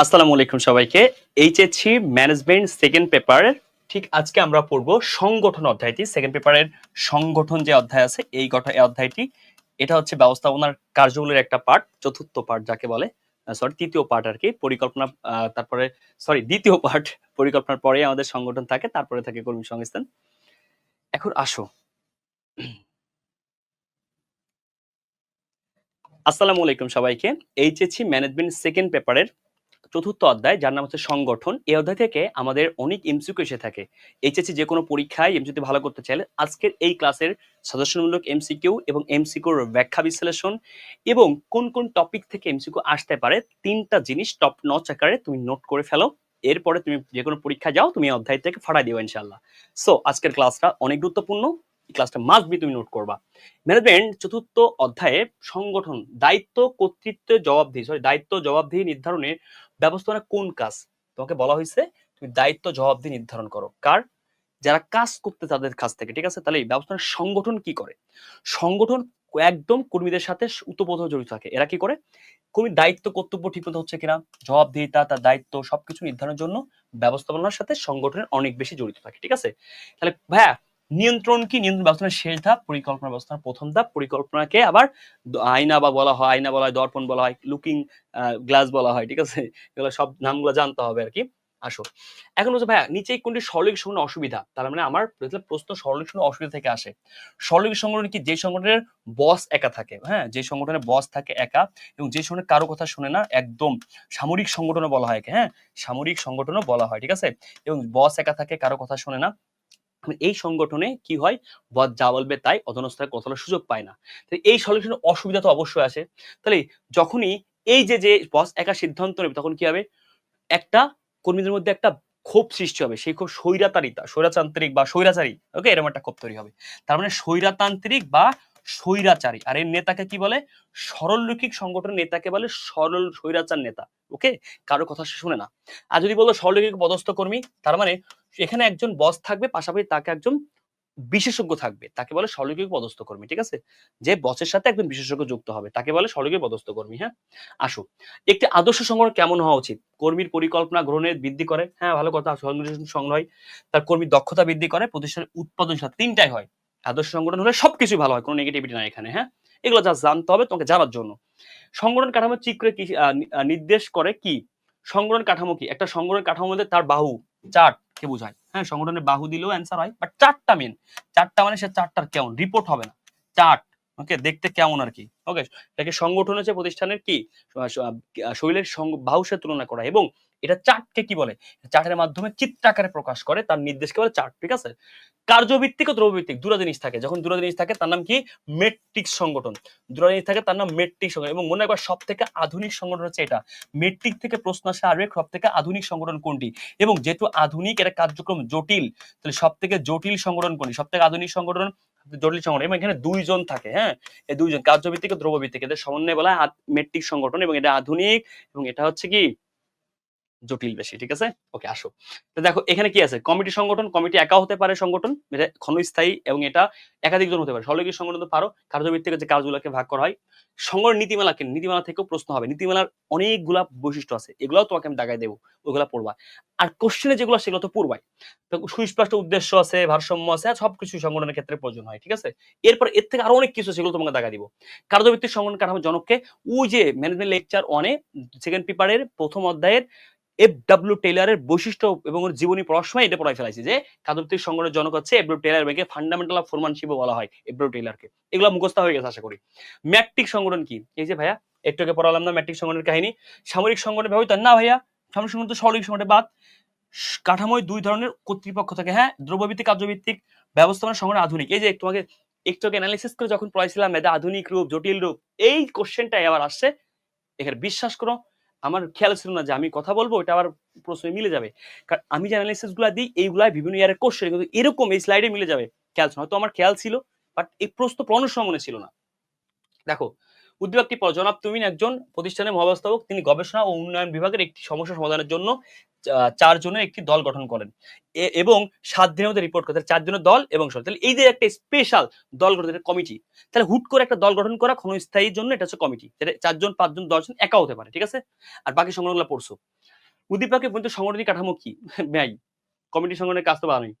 আসসালামু আলাইকুম সবাইকে। এইচএসসি ম্যানেজমেন্ট সেকেন্ড পেপারের ঠিক আজকে আমরা পড়ব সংগঠন অধ্যায়টি। সেকেন্ড পেপারের সংগঠন যে অধ্যায় আছে, এই অধ্যায়টি, এটা হচ্ছে ব্যবস্থাপনার কার্যগুলোর একটা পার্ট চতুর্থ পার্ট যাকে বলে সরি তৃতীয় পার্ট আর কি। পরিকল্পনা তারপরে সরি দ্বিতীয় পার্ট পরিকল্পনার পরে আমাদের সংগঠন থাকে, তারপরে থাকে কর্মী সংস্থান। এখন আসো। আসসালামু আলাইকুম সবাইকে। এইচএসসি ম্যানেজমেন্ট সেকেন্ড পেপারের চতুর্থ অধ্যায়, যার নাম হচ্ছে সংগঠন, এই অধ্যায় থেকে আমাদের অনেক এমসিকিউ এসে থাকে। এইচএসসি যে কোনো পরীক্ষায় এমসিকিউ ভালো করতে চাইলে আজকের এই ক্লাসের সদস্যমূলক এমসিকিউ এবং এমসিকিউর ব্যাখ্যা বিশ্লেষণ এবং কোন কোন টপিক থেকে এমসিকিউ আসতে পারে, তিনটা জিনিস টপ নচ আকারে তুমি নোট করে ফেলো। এরপরে তুমি যে কোনো পরীক্ষা যাও, তুমি অধ্যায় থেকে ফাটাই দিও ইনশাল্লাহ সো আজকের ক্লাসটা অনেক গুরুত্বপূর্ণ। ক্লাসটা মাস্ট বি তুমি নোট করবা। ম্যানেজমেন্ট চতুর্থ অধ্যায়ে সংগঠন, দায়িত্ব কর্তৃত্ব জবাবদিহি সরি দায়িত্ব জবাবদিহি নির্ধারণে ব্যবস্থাপনা কোন কাজ? তোমাকে বলা হয়েছে তুমি দায়িত্ব জবাবদি নির্ধারণ করো। কার? যারা কাজ করতে তাদের কাছ থেকে, ঠিক আছে? তাহলে এই ব্যবস্থাপনার সংগঠন কি করে? সংগঠন একদম কর্মীদের সাথে উতপোত জড়িত থাকে। এরা কি করে? কর্মীর দায়িত্ব, কর্তব্য ঠিকমতো হচ্ছে কিনা, জবাবদিহিতা, তার দায়িত্ব, সবকিছু নির্ধারণের জন্য ব্যবস্থাপনার সাথে সংগঠনের অনেক বেশি জড়িত থাকে, ঠিক আছে? তাহলে, ভাইয়া নিয়ন্ত্রণ কি? নিয়ন্ত্রণ ব্যবস্থাপনার শেষ ধাপ, পরিকল্পনা ব্যবস্থাপনার প্রথম ধাপ, পরিকল্পনাকে আবার আয়না বা বলা হয়, আয়না বলা হয়, দর্পণ বলা হয় লুকিং গ্লাস বলা হয়, ঠিক আছে? এগুলো সব নামগুলো জানতে হবে আর কি। আসো এখন হচ্ছে ভাইয়া, নিচে কোনটি সরলিক সংগঠন অসুবিধা? তার মানে আমার প্রশ্ন সরলিক সংগঠন অসুবিধা থেকে আসে। সরলিক সংগঠন কি? যে সংগঠনের বস একা থাকে হ্যাঁ? যে সংগঠনের বস থাকে একা এবং যে সংগঠনের কারও কথা শুনে না, একদম সামরিক সংগঠনও বলা হয় হ্যাঁ? সামরিক সংগঠনও বলা হয়, ঠিক আছে? এবং বস একা থাকে, কারও কথা শুনে না এই সংগঠনে কি হয়? বস যা বলবে তাই অধনস্থায় কথা সুযোগ পায় না। তো এই সলিউশনের অসুবিধা তো অবশ্যই আসে তাহলে যখনই এই যে যে বস একা সিদ্ধান্ত নেবে তখন কি হবে? একটা কর্মীদের মধ্যে একটা ক্ষোভ সৃষ্টি হবে। সেই ক্ষোভ স্বৈরাতারিতা স্বৈরাতান্ত্রিক বা স্বৈরাচারী ওকে এরকম একটা ক্ষোভ তৈরি হবে। তার মানে স্বৈরাতান্ত্রিক বা স্বৈরাচারী। আর এর নেতাকে কি বলে? সরলরৈখিক সংগঠনের নেতাকে বলে সরল স্বৈরাচার নেতা ওকে কারও কথা সে শুনে না। আর যদি বলো সরলরৈখিক পদস্থ কর্মী, তার মানে এখানে একজন বস থাকবে, পাশাপাশি তাকে একজন বিশেষজ্ঞ থাকবে। তাকে বলে সরলরৈখিক পদস্থ কর্মী, ঠিক আছে? যে বসের সাথে একজন বিশেষজ্ঞ যুক্ত হবে, তাকে বলে সরলরৈখিক পদস্থ কর্মী হ্যাঁ? আসো। একটি আদর্শ সংগঠন কেমন হওয়া উচিত? কর্মীর পরিকল্পনা গ্রহণের বৃদ্ধি করে হ্যাঁ ভালো কথা সংগঠন সংগ্রহ তার কর্মীর দক্ষতা বৃদ্ধি করে, প্রতিষ্ঠানের উৎপাদনশীলতা তিনটাই হয়। আদর্শ সংগঠন হলে সবকিছু ভালো হয়, কোনো নেগেটিভিটি নাই এখানে হ্যাঁ? এগুলো যা জানতে হবে তোমাকে জানার জন্য। সংগঠন কাঠামো ঠিক করে কি নির্দেশ করে কি? সংগঠন কাঠামো কি? একটা সংগঠন কাঠামোর মধ্যে তার বাহু চার্ট কে বোঝায়। হ্যাঁ সংগঠনের বাহু দিলেও অ্যান্সার হয় বাট চারটা মেন চারটা মানে সে চারটার কেমন? রিপোর্ট হবে না। চার্ট ওকে দেখতে কেমন আর কি? ওকে এটাকে সংগঠন হচ্ছে, প্রতিষ্ঠানের কি? শরীরের সাথে তুলনা করা। এবং এটা চার্টকে কি বলে? চার্টের মাধ্যমে চিত্রাকারে প্রকাশ করে, তার নির্দেশকে বলে চার্ট ঠিক আছে? কার্যভিত্তিক ও দ্রব্যভিত্তিক দুটো জিনিস থাকে। যখন দুটো জিনিস থাকে, তার নাম কি? মেট্রিক সংগঠন। দুটো জিনিস থাকে, তার নাম মেট্রিক সংগঠন। এবং মনে রাখবা সব থেকে আধুনিক সংগঠন হচ্ছে এটা। মেট্রিক থেকে প্রশ্ন আসে আরেক সব থেকে আধুনিক সংগঠন কোনটি? এবং যেহেতু আধুনিক, এটা কার্যক্রম জটিল, তাহলে সব থেকে জটিল সংগঠন কোনটি? সব থেকে আধুনিক সংগঠন, জটিল সংগঠন। এবং এখানে দুইজন থাকে হ্যাঁ? এই দুইজন, কার্যভিত্তিক ও দ্রব্যভিত্তিক। এদের সমন্বয়ে বলা হয় মেট্রিক সংগঠন এবং এটা আধুনিক। এবং এটা হচ্ছে কি? জটিল বেশি, ঠিক আছে? ওকে আসো। তো দেখো, এখানে কি আছে? কমিটি সংগঠন, কমিটি একা হতে পারে সংগঠন, এটা ক্ষণস্থায়ী এবং এটা একাধিক জন হতে পারে। সরলরৈখিক সংগঠন তো পারো, কার্যভিত্তিক যে কাজগুলোকে ভাগ করা হয়। সংগঠন নীতিমালাকে, নীতিমালা থেকেও প্রশ্ন হবে। নীতিমালার অনেকগুলা বৈশিষ্ট্য আছে, এগুলোও তোমাকে আমি দাগাই দেবো, ওইগুলা পড়বা। আর কোশ্চেনে যেগুলো সেগুলো তো পূর্বাই তো সুস্পষ্ট উদ্দেশ্য আছে, ভারসাম্য আছে সবকিছু সংগঠনের ক্ষেত্রে প্রয়োজন হয়, ঠিক আছে? এরপর এর থেকে আরও অনেক কিছু সেগুলো তোমাকে দেখা দিব। কার্যভিত্তিক সংগঠন কাঠামো জনককে, ওই যে ম্যানেজমেন্ট লেকচার ওয়ানে সেকেন্ড পেপারের প্রথম অধ্যায়ের এফ ডাব্লিউ টেলারের বৈশিষ্ট্য এবং ওর জীবনী পড়ার সময় এটা পড়াই ফেলাইছি যে কার্যভিত্তিক সংগঠনের জনক হচ্ছে এফ ডাব্লিউ টেইলার ব্যাংকে ফান্ডামেন্টাল অফ ফোরমানশিপও বলা হয় এফ ডাব্লিউ টেইলারকে এগুলো মুখস্থ হয়ে গেছে আশা করি। ম্যাট্রিক সংগঠন কি? এই যে ভাইয়া, একটু পড়ালাম না ম্যাট্রিক সংগঠনের কাহিনী। সামরিক সংগঠন ব্যবহৃত না ভাইয়া, সামরিক সংগঠন তো সরলিক সংগঠনের বাদ। কাঠামোয় দুই ধরনের কর্তৃপক্ষ থাকে হ্যাঁ? দ্রব্যভিত্তিক, কার্যভিত্তিক ব্যবস্থাপনা সংগঠন আধুনিক। এই যে তোমাকে একটু অ্যানালিসিস করে যখন পড়াইছিলাম, এটা আধুনিক রূপ, জটিল রূপ, এই কোশ্চেনটাই আবার আসছে। এখানে বিশ্বাস করো আমার খেয়াল ছিল না যে আমি কথা বলব এটা আবার প্রশ্নে মিলে যাবে। কারণ আমি যে অ্যানালিসিসগুলো দিই, এইগুলাই বিভিন্ন ইয়ারের কোশ্চেন কিন্তু এরকম এই স্লাইডে মিলে যাবে। খেয়াল ছিল, হয়তো আমার খেয়াল ছিল বাট এই প্রশ্ন মনে ছিল না। দেখো উদ্যোগটি জনাব তুমিন একজন প্রতিষ্ঠানের মহাব্যবস্থাপক, তিনি গবেষণা ও উন্নয়ন বিভাগের একটি সমস্যা সমাধানের জন্য চারজনের একটি দল গঠন করেন। এবং সাত দিনের মধ্যে রিপোর্ট করতে চারজনের দল এবং। তাহলে এই যে একটা স্পেশাল দল গঠন কমিটি তাহলে হুট করে একটা দল গঠন করা ক্ষণস্থায়ীর জন্য এটা হচ্ছে কমিটি চারজন, পাঁচজন, দশজন একা হতে পারে, ঠিক আছে? আর বাকি সংগঠনগুলো পড়ছো। উদ্দীপকে পর্যন্ত সংগঠনিক কাঠামো কি? ব্যয় কমিটি সংগঠনের কাজ তো ভালোই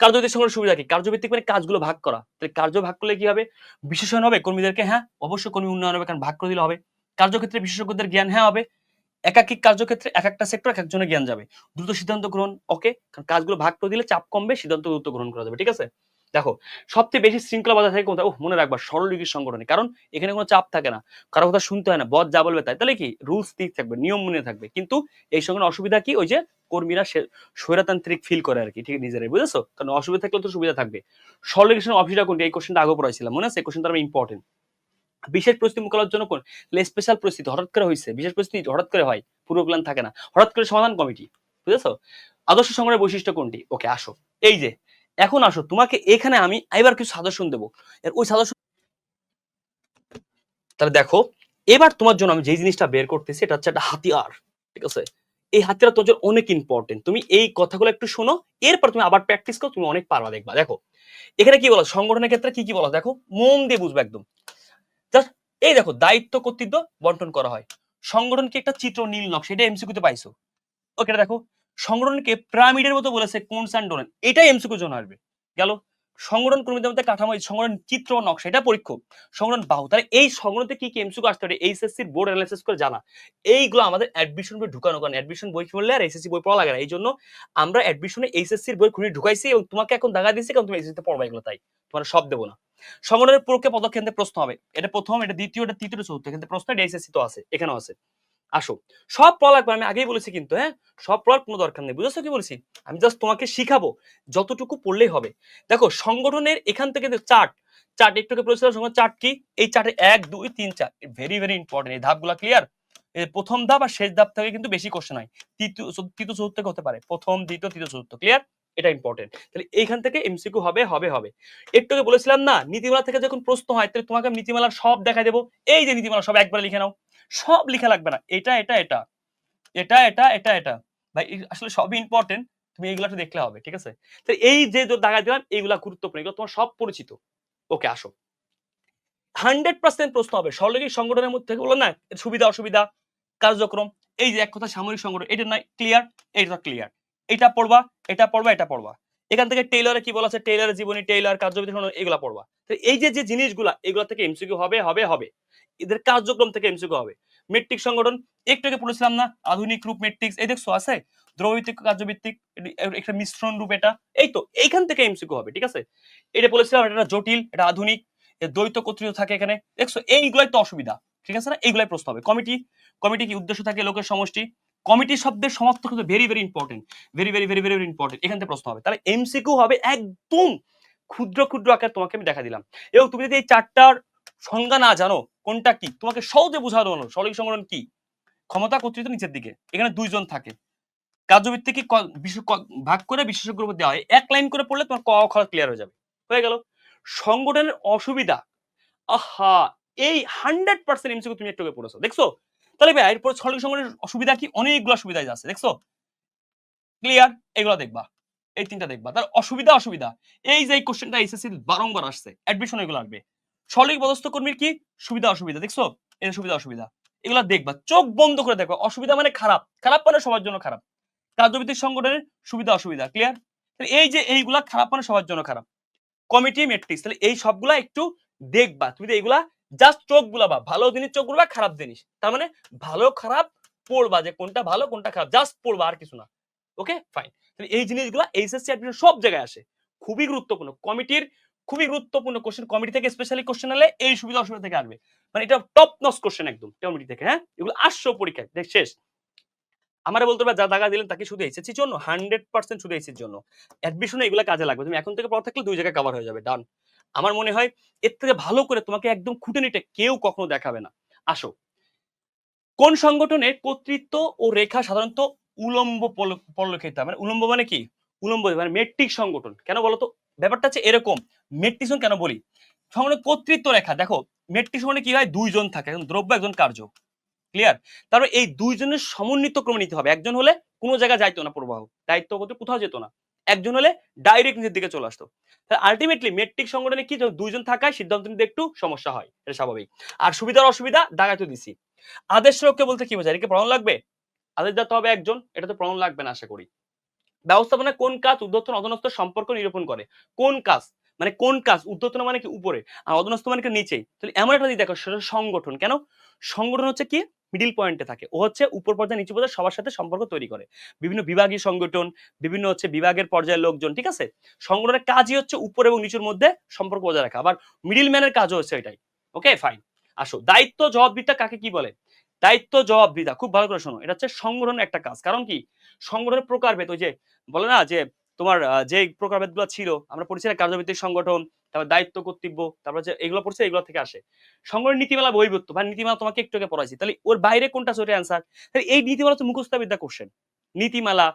কার্যভিত্তিক সংগঠনের সুবিধা কি? কার্যভিত্তিক মানে কাজগুলো ভাগ করা। তাহলে কার্য ভাগ করলে কি হবে? বিশেষণ হবে কর্মীদেরকে হ্যাঁ? অবশ্যই কর্মী উন্নয়ন হবে, কারণ ভাগ করে দিলে হবে। কার্যক্ষেত্রে বিশেষজ্ঞদের জ্ঞান হ্যাঁ হবে। একাধিক কার্যক্ষেত্রে এক একটা সেক্টর এক একজনের জ্ঞান যাবে। দ্রুত সিদ্ধান্ত গ্রহণ ওকে কারণ কাজগুলো ভাগ করে দিলে চাপ কমবে, সিদ্ধান্ত দ্রুত গ্রহণ করা যাবে, ঠিক আছে? দেখো, সবচেয়ে বেশি শৃঙ্খলা বজায় থাকে কোথায় ও মনে রাখবা সরলরীতির সংগঠনে। কারণ এখানে কোনো চাপ থাকে না। কারও কথা শুনতে হয় না বদ যা বলবে তাই। তাহলে কি? রুলস ঠিক থাকবে, নিয়ম মেনে থাকবে। কিন্তু এই সঙ্গে অসুবিধা কি? ওই যে কর্মীরা স্বৈরতান্ত্রিক ফিল করে আর কি, ঠিক নিজেরাই, বুঝেছ? কারণ অসুবিধা থাকলে তো সুবিধা থাকবে। সরলরেশন অফিসটা কোনটি? এই কোশ্চেনটা আগে পড়াইছিলাম, মনে আছে? এই কোশ্চেনটা আমি ইম্পর্টেন্ট বিশেষ পরিস্থিতি মোকাবেলার জন্য কোন? স্পেশাল পরিস্থিতি হঠাৎ করে হয়েছে বিশেষ পরিস্থিতি হঠাৎ করে হয়। পূর্ব প্ল্যান থাকে না। হঠাৎ করে সমাধান কমিটি, বুঝেছ? আদর্শ সংগ্রহের বৈশিষ্ট্য কোনটি? ওকে, আসো। এই যে, এখন আসো। তোমাকে এখানে আমি এবার কিছু সাজেশন দেবো। ওই সাজেশন তাহলে দেখো, এবার তোমার জন্য আমি যে জিনিসটা বের করতেছি, এটা হচ্ছে একটা হাতিয়ার, ঠিক আছে? এই হাতিয়ার তোমার জন্য অনেক ইম্পর্টেন্ট তুমি এই কথাগুলো একটু শোনো, এরপর তুমি আবার প্র্যাকটিস করো, তুমি অনেক পারবা দেখবা। দেখো, এখানে কি বলো? সংগঠনের ক্ষেত্রে কি কি বলো? দেখো, মন দিয়ে বুঝবে একদম। জাস্ট এই দেখো, দায়িত্ব কর্তৃত্ব বন্টন করা হয়। সংগঠনকে একটা চিত্র, নীল নকশা, এটা এমসিকিউতে পাইছো? ওকে দেখো। সংগঠনকে পিরামিডের মতো বলেছে কোন অ্যান্ড ডোনেন, এটাই এমসিকিউ জন্য আসবে। গেল। সংগঠন কর্মীদের মধ্যে কাঠামো সংগঠন চিত্র, নকশা, এটা পরীক্ষক সংগঠন বাহু, তাহলে এই সংগঠনতে কি কি এমসিকিউ আসতে পারে? এইচএসসি বোর্ড অ্যানালাইসিস করে জানা। এইগুলো আমাদের অ্যাডমিশন বই ঢুকানো, কারণ অ্যাডমিশন বই পড়লে আর এসএসসি বই পড়া লাগে না। এই জন্য আমরা অ্যাডমিশনে এইচএসসি বই খুঁড়ে ঢুকাইছি এবং তোমাকে এখন দেখা দিচ্ছি কারণ তুমি এসএসসি পড়বা এগুলো, তাই। তোমার সব দেবো না। সংগঠনের প্রক্রিয়া পদক্ষেপ থেকে প্রশ্ন হবে। এটা প্রথম, এটা দ্বিতীয়, এটা তৃতীয় চতুর্থ। কিন্তু প্রশ্ন এটা এসএসসি তো আছে, এখানেও আছে। আসো। সব পড়া লাগবে, আমি আগেই বলেছি কিন্তু হ্যাঁ? সব পড়ার কোনো দরকার নেই, বুঝেছ কি বলছি? আমি জাস্ট তোমাকে শিখাবো যতটুকু পড়লেই হবে। দেখো, সংগঠনের এখান থেকে চার্ট চার্ট একটু আগে বলেছিলাম সংগঠন চার্ট কি? এই চার্টে এক, দুই, তিন, চার। ভেরি ভেরি ইম্পর্টেন্ট এই ধাপগুলো ক্লিয়ার প্রথম ধাপ আর শেষ ধাপ থেকে কিন্তু বেশি কোশ্চেন হয়। তৃতীয় তৃতীয়, চতুর্থ থেকে হতে পারে। প্রথম, দ্বিতীয়, তৃতীয়, চতুর্থ। ক্লিয়ার এটা ইম্পর্টেন্ট তাহলে এইখান থেকে এমসিকিউ হবে হবে হবে। একটু বলেছিলাম না, নীতিমালা থেকে যখন প্রশ্ন হয়, তাহলে তোমাকে নীতিমালার সব দেখাই দেবো। এই যে নীতিমালা, সব একবার লিখে নাও। সব লিখা লাগবে না। এটা এটা এটা। এটা এটা এটা এটা। ভাই আসলে সবই ইম্পর্টেন্ট তুমি এইগুলো একটু দেখলে হবে, ঠিক আছে? তো এই যে দাগা দিলাম, এইগুলা গুরুত্বপূর্ণ। এগুলো তোমার সব পরিচিত। ওকে, আসো। হান্ড্রেড পার্সেন্ট প্রশ্ন হবে। সরলরৈখিক সংগঠনের মধ্যে বললাম না, সুবিধা, অসুবিধা, কার্যক্রম, এই যে এক কথা সামরিক সংগঠন, এটা নয় ক্লিয়ার এটা ক্লিয়ার এটা পড়বা এটা পড়বা এটা পড়বা। এখান থেকে টেইলরে কি বলা আছে? টেইলরের জীবনী, টেইলর কার্যবিধি এগুলা পড়বা। এই যে যে জিনিসগুলা, এগুলা থেকে এমসিকিউ হবে হবে হবে। এদের কার্যক্রম থেকে এমসিকিউ হবে। মেট্রিক সংগঠন, একটু আগে পড়েছিলাম না? আধুনিক রূপ মেট্রিক্স, এই দেখছ, আছে? দ্রবভিত্তিক কার্যভিত্তিক একটা মিশ্রণ রূপ এটা। এই তো, এইখান থেকে এমসিকিউ হবে, ঠিক আছে? এটা বলেছিলাম, এটা জটিল, এটা আধুনিক দ্বৈত কর্তৃত্ব থাকে এখানে। দেখছ, এইগুলাই তো অসুবিধা, ঠিক আছে না? এইগুলাই প্রশ্ন হবে। কমিটি কমিটি কি উদ্দেশ্য থাকে লোকের সমষ্টি? কমিটি শব্দের সমার্থক কিন্তু very very important very very very very very important এখান থেকে প্রশ্ন হবে। তাহলে এমসিকিউ হবে একদম ক্ষুদ্র ক্ষুদ্র আকার তোমাকে আমি দেখা দিলাম। এবং তুমি যদি এই চারটার সংজ্ঞা না জানো, কোনটা কি? তোমাকে সহজে বোঝানো হলো। সলিক সংগঠন কি? ক্ষমতা কর্তৃত্ব নিচের দিকে। এখানে দুইজন থাকে। কার্যভিত্তিক ভাগ করে বিশেষজ্ঞের উপর দেওয়া হয়। এক লাইন করে পড়লে তোমার ক, খ ক্লিয়ার হয়ে যাবে। হয়ে গেল। সংগঠনের অসুবিধা। আহা! এই হান্ড্রেড পার্সেন্ট এমসিকিউ তুমি একটু পড়েছো। দেখছ? তাহলে ভাই, এরপর সলিক সংগঠনের অসুবিধা কি? অনেকগুলো সুবিধা আছে, দেখছ? ক্লিয়ার এগুলো দেখবা। এই তিনটা দেখবা। তার অসুবিধা অসুবিধা। এই যে কোশ্চেনটা এসএসসি বারংবার আসছে অ্যাডমিশন এগুলো আসবে। সলিক পদস্থ কর্মীর কি? সুবিধা, অসুবিধা, দেখছ? এই সুবিধা, অসুবিধা। এগুলো দেখবা। চোখ বন্ধ করে দেখবা অসুবিধা মানে খারাপ। খারাপ মানে সবার জন্য খারাপ। কার্যভিত্তিক সংগঠনের সুবিধা, অসুবিধা। ক্লিয়ার তাহলে এই যে এইগুলা খারাপ মানে সবার জন্য খারাপ। কমিটি মেট্রিক্স তাহলে এই সবগুলা একটু দেখবা। তুমি তো এইগুলা জাস্ট চোখ বুলাবা, ভালো জিনিস চোখ বুলাবা, খারাপ জিনিস। তার মানে ভালো, খারাপ পড়বা যে কোনটা ভালো, কোনটা খারাপ। জাস্ট পড়বা, আর কিছু না। ওকে ফাইন তাহলে এই জিনিসগুলো এইচএসসি অ্যাডমিশন সব জায়গায় আসে। খুবই গুরুত্বপূর্ণ। কমিটির খুবই গুরুত্বপূর্ণ কোশ্চেন কমিটি থেকে স্পেশালি কোশ্চেন হলে এই সুবিধা অসুবিধা থেকে আসবে। মানে এটা টপ নস কোশ্চেন একদম কমিটি থেকে হ্যাঁ? এগুলো আসছো পরীক্ষায়। দেখ, শেষ। আমারে বলতে পারবে যা দাগা দিলেন তাকে শুধু এসেছির জন্য হান্ড্রেড পার্সেন্ট শুধু এসির জন্য। অ্যাডমিশনে এগুলো কাজে লাগবে। তুমি এখন থেকে পড়া থাকলে দুই জায়গায় কভার হয়ে যাবে। ডান আমার মনে হয় এর থেকে ভালো করে তোমাকে একদম খুঁটিনিটে কেউ কখনো দেখাবে না। আসো। কোন সংগঠনের কর্তৃত্ব ও রেখা সাধারণত উলম্ব পল- মানে উলম্ব মানে কি? উলম্ব মানে মেট্রিক সংগঠন। কেন বলতো? ব্যাপারটা হচ্ছে এরকম। মেট্রিক কেন বলি? সংগঠনের কর্তৃত্ব রেখা। দেখো, মেট্রিক সমানে কি হয়? দুইজন থাকে, একজন দ্রব্য, একজন কার্য। ক্লিয়ার তারপরে এই দুইজনের সমন্বিত ক্রমে নিতে হবে। একজন হলে কোনো জায়গায় যাইতো না প্রবাহ। দায়িত্ব কোথাও যেত না। একজন হলে ডাইরেক্ট নিজের দিকে চলে আসতো। আলটিমেটলি মেট্রিক সংগঠনে কি দুইজন থাকায় সিদ্ধান্ত নিতে একটু সমস্যা হয়, এটা স্বাভাবিক। আর সুবিধার অসুবিধা দাগাই তো দিছি আদেশ রক্ষে বলতে কি বোঝায়? এটাকে প্রমাণ লাগবে? আদেশ দিতে হবে একজন, এটা তো প্রমাণ লাগবে না, আশা করি। ব্যবস্থাপনা কোন কাজ উদ্যোতন অধনস্থ সম্পর্ক নিরূপণ করে? কোন কাজ? মানে কোন কাজ উদ্যোতন মানে কি উপরে? আর অধনস্থ মানে কি নিচেই? তাহলে এমন একটা দিক দেখো, সেটা সংগঠন। কেন? সংগঠন হচ্ছে কি? মিডিল পয়েন্টে থাকে। ও হচ্ছে উপর পর্যায়ে নিচু পর্যায়ে সবার সাথে সম্পর্ক তৈরি করে। বিভিন্ন বিভাগীয় সংগঠন, বিভিন্ন হচ্ছে বিভাগের পর্যায়ের লোকজন, ঠিক আছে? সংগঠনের কাজই হচ্ছে উপর এবং নিচুর মধ্যে সম্পর্ক বজায় রাখা। আবার মিডিল ম্যানের কাজও হচ্ছে এটাই। ওকে ফাইন আসো, দায়িত্ব জবাবদিহিতা কাকে কি বলে? দায়িত্ব জবাবদিহিতা, খুব ভালো করে শোনো। এটা হচ্ছে সংগঠনের একটা কাজ। কারণ কি? সংগঠনের প্রকারভেদ, ওই যে বলে না যে তোমার যে প্রকারভেদ ছিল, আমরা না কার্যভিত্তিক সংগঠন তারপর দায়িত্ব, কর্তব্য, তারপর যে এগুলো পড়ছে, এগুলো থেকে আসে। সংগঠনের নীতিমালা বহির্ভূত বা নীতিমালা তোমাকে একটু আগে পড়াইছি। তাহলে ওর বাইরে কোনটা সেটা অ্যান্সার তাহলে এই নীতিমালা হচ্ছে মুখস্থ বিদ্যা কোশ্চেন নীতিমালা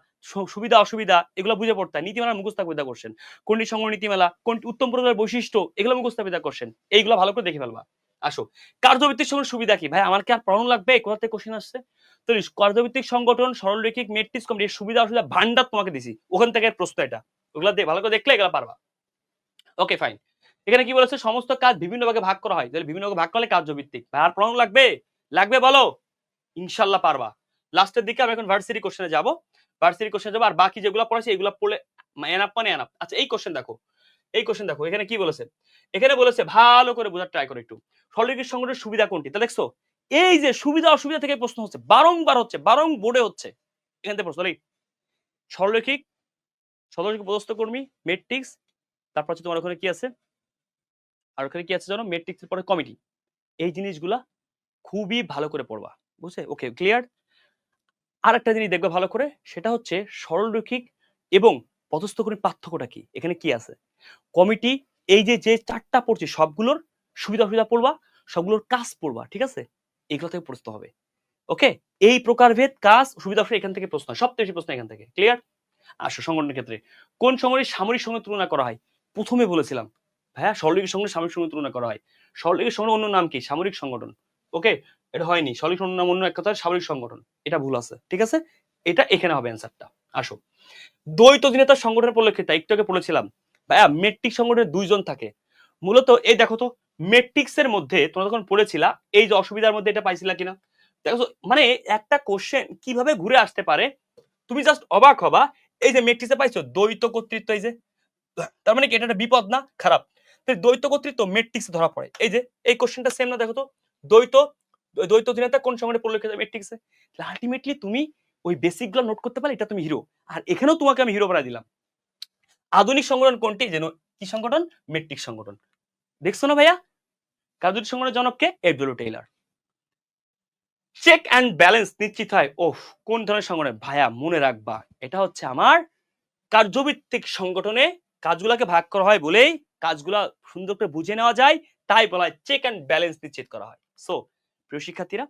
সুবিধা, অসুবিধা, এগুলো বুঝে পড়তে হয়। নীতিমালা মুখস্থ বিদ্যা কোশ্চেন কোনটি সংগঠন নীতিমালা কোনটি উত্তম প্রকারের বৈশিষ্ট্য, এগুলো মুখস্থ বিদ্যা কোশ্চেন এইগুলো ভালো করে দেখে ফেলবা। আসো। কার্যভিত্তিক সংগঠন সুবিধা কি? ভাই, আমার কি আর পড়ানো লাগবে? কোথা থেকে কোশ্চেন আসছে? তো কার্যভিত্তিক সংগঠন, সরলরেখিক মেট্রিক্স কমিটি সুবিধা, অসুবিধা ভান্ডার তোমাকে দিছি। ওখান থেকে প্রশ্ন এটা। ওগুলা ভালো করে দেখলে এগুলো পারবা। ওকে ফাইন এখানে কি বলেছে? সমস্ত কাজ বিভিন্ন ভাগে ভাগ করা হয়। বিভিন্ন ভাগে করলে কার্যভিত্তিক। আর প্রমাণ লাগবে? লাগবে বলো? ইনশাল্লাহ পারবা। লাস্টের দিকে আমি এখন ভার্সিটি কোশ্চেনে যাব। ভার্সিটি কোশ্চেনে যাব আর বাকি যেগুলো পড়াছি এগুলো পড়লে এনাপ মানে এনাপ আচ্ছা এই কোশ্চেন দেখো। এই কোশ্চেন দেখো। এখানে কি বলেছে? এখানে বলেছে, ভালো করে বোঝার ট্রাই করো একটু। সরলরেখিক সংগঠনের সুবিধা কোনটি? তা দেখছ? এই যে সুবিধা অসুবিধা থেকে প্রশ্ন হচ্ছে, বারংবার হচ্ছে, বারং বোর্ডে হচ্ছে। এখান থেকে প্রশ্ন সরলরেখিক সরলরেখিক পদস্থ কর্মী মেট্রিক্স তারপর হচ্ছে তোমার ওখানে কি আছে? আর ওখানে কি আছে জানো? মেট্রিক্সের পরে কমিটি এই জিনিসগুলা খুবই ভালো করে পড়বা বুঝছে ওকে ক্লিয়ার আর একটা জিনিস দেখবে ভালো করে, সেটা হচ্ছে সরলরৈখিক এবং পদস্থ কর্মীর পার্থক্যটা কি? এখানে কি আছে? কমিটি এই যে যে চারটা পড়ছে, সবগুলোর সুবিধা অসুবিধা পড়বা, সবগুলোর কাজ পড়বা, ঠিক আছে? এগুলো থেকে প্রশ্ন হবে। ওকে এই প্রকারভেদ, কাজ, সুবিধা অসুবিধা এখান থেকে প্রশ্ন সবচেয়ে বেশি প্রশ্ন এখান থেকে ক্লিয়ার আসো সংগঠনের ক্ষেত্রে। কোন সংগঠনের সামরিক সঙ্গে তুলনা করা হয়? প্রথমে বলেছিলাম ভাইয়া সরলরেখিক সঙ্গে সামরিক সঙ্গে তুলনা করা হয়। সরলরেখিক সংগঠন অন্য নাম কি? সামরিক সংগঠন। ওকে, এটা হয়নি। সরলরেখিক সংগঠন নাম, অন্য এক কথা, সামরিক সংগঠন। এটা ভুল আছে, ঠিক আছে? এটা এখানে হবে অ্যান্সারটা আসো। দ্বৈত অধীনতার সংগঠনের পরিলক্ষিত একটু আগে বলেছিলাম, ভাইয়া মেট্রিক সংগঠনে দুইজন থাকে। মূলত, এই দেখো তো মেট্রিক্স এর মধ্যে তোমরা যখন পড়েছিলা, এই যে অসুবিধার মধ্যে এটা পাইছিলা কিনা? দেখো মানে একটা কোশ্চেন কীভাবে ঘুরে আসতে পারে? তুমি জাস্ট অবাক হবা, এই যে মেট্রিক্সে পাইছো, দ্বৈত কর্তৃত্ব, এই যে, তার মানে কি, এটা একটা বিপদ না? খারাপ। দ্বৈত কর্তৃত্ব মেট্রিক্স ধরা পড়ে। এই যে, এই কোশ্চেনটা সেম না, দেখো তো। দ্বৈত দ্বৈত অধীনতা কোন সংগঠনে পরিলক্ষিত মেট্রিক্সে আলটিমেটলি তুমি ওই বেসিকগুলো নোট করতে পারলে এটা তুমি হিরো আর এখানেও তোমাকে আমি হিরো বানাই দিলাম। আধুনিক সংগঠন কোনটি? যেন, কি সংগঠন? মেট্রিক সংগঠন। দেখছ না ভাইয়া? কাজুরি সংগঠনের জনককে FW Taylor check and balance নিশ্চিত হয় ওহ কোন ধরনের সংগঠন? ভাইয়া, মনে রাখবা, এটা হচ্ছে আমার কার্যভিত্তিক সংগঠনে কাজগুলাকে ভাগ করা হয় বলেই কাজগুলা সুন্দর করে বুঝে নেওয়া যায়, তাই বলা হয় চেক অ্যান্ড ব্যালেন্স নিশ্চিত করা হয়। সো প্রিয় শিক্ষার্থীরা,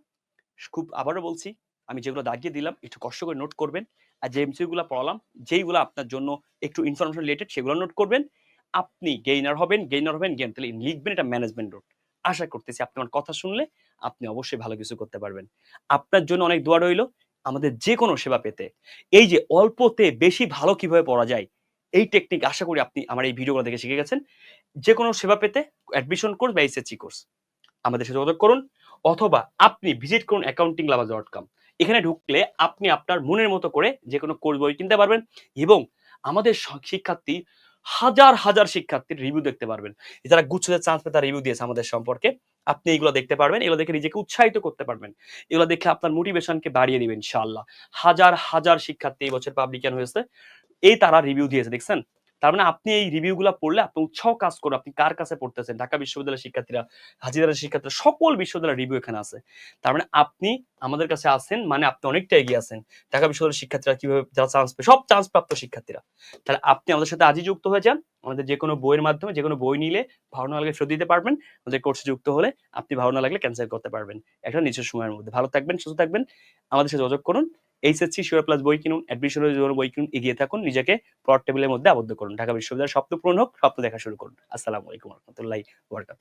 খুব আবারও বলছি, আমি যেগুলো দাগিয়ে দিলাম, একটু কষ্ট করে নোট করবেন, আর যে এমসিউ গুলো পড়ালাম, যেইগুলো আপনার জন্য একটু ইনফরমেশন রিলেটেড সেগুলো নোট করবেন। আপনি গেইনার হবেন গেইনার হবেন গেম তাহলে লিখবেন এটা ম্যানেজমেন্ট রোড আশা করতেছি আপনি আমার কথা শুনলে আপনি অবশ্যই ভালো কিছু করতে পারবেন। আপনার জন্য অনেক দোয়া রইল, আমাদের যে কোনো সেবা পেতে। এই যে অল্পতে বেশি ভালো কীভাবে পড়া যায় এই টেকনিক আশা করি আপনি আমার এই ভিডিওগুলো দেখে শিখে গেছেন। যে কোনো সেবা পেতে অ্যাডমিশন কোর্স বা এসএসসি কোর্স আমাদের সাথে যোগাযোগ করুন অথবা আপনি ভিজিট করুন অ্যাকাউন্টিং লাভা ডট কম এখানে ঢুকলে আপনি আপনার মনের মতো করে যে কোনো কোর্স বই কিনতে পারবেন এবং আমাদের শিক্ষার্থী হাজার হাজার শিক্ষার্থীর রিভিউ দেখতে পারবেন। যারা গুচ্ছদের চান্স পেয়ে তারা রিভিউ দিয়েছে আমাদের সম্পর্কে। আপনি এগুলো দেখতে পারবেন, এগুলো দেখে নিজেকে উৎসাহিত করতে পারবেন। এগুলো দেখে আপনার মোটিভেশনকে বাড়িয়ে দিবেন ইনশাআল্লাহ। হাজার হাজার শিক্ষার্থী এই বছর পাবলিকান হয়েছে। এই তারা রিভিউ দিয়েছে, দেখছেন? তার মানে আপনি এই রিভিউগুলো পড়লে আপনি উৎসাহ কাজ করুন আপনি কার কাছে পড়তেছেন? ঢাকা বিশ্ববিদ্যালয়ের শিক্ষার্থীরা, হাজিরার শিক্ষার্থীরা, সকল বিশ্ববিদ্যালয়ের রিভিউ এখানে আছে। তার মানে আপনি আমাদের কাছে আছেন মানে আপনি অনেকটা এগিয়ে আছেন। ঢাকা বিশ্ববিদ্যালয়ের শিক্ষার্থীরা কীভাবে যারা চান্স পেয়ে, সব চান্স প্রাপ্ত শিক্ষার্থীরা। তাহলে আপনি আমাদের সাথে আজই যুক্ত হয়ে যান। আমাদের যে কোনো বইয়ের মাধ্যমে, যে কোনো বই নিলে ভালো না লাগলে ফেরত দিতে পারবেন। আমাদের কোর্সে যুক্ত হলে আপনি ভালো না লাগলে ক্যান্সেল করতে পারবেন। একটা নিচের সময়ের মধ্যে। ভালো থাকবেন, সুস্থ থাকবেন। আমাদের সাথে যোগাযোগ করুন। এইচএসসি শিওর প্লাস বই কিনুন অ্যাডমিশনের জন্য বই কিনুন, এগিয়ে থাকুন, নিজেকে পড়ার টেবিলের মধ্যে আবদ্ধ করুন। ঢাকা বিশ্ববিদ্যালয়ের স্বপ্ন পূরণ হোক স্বপ্ন দেখা শুরু করুন। আসসালামু আলাইকুম রহমতুল্লাহ বরকাত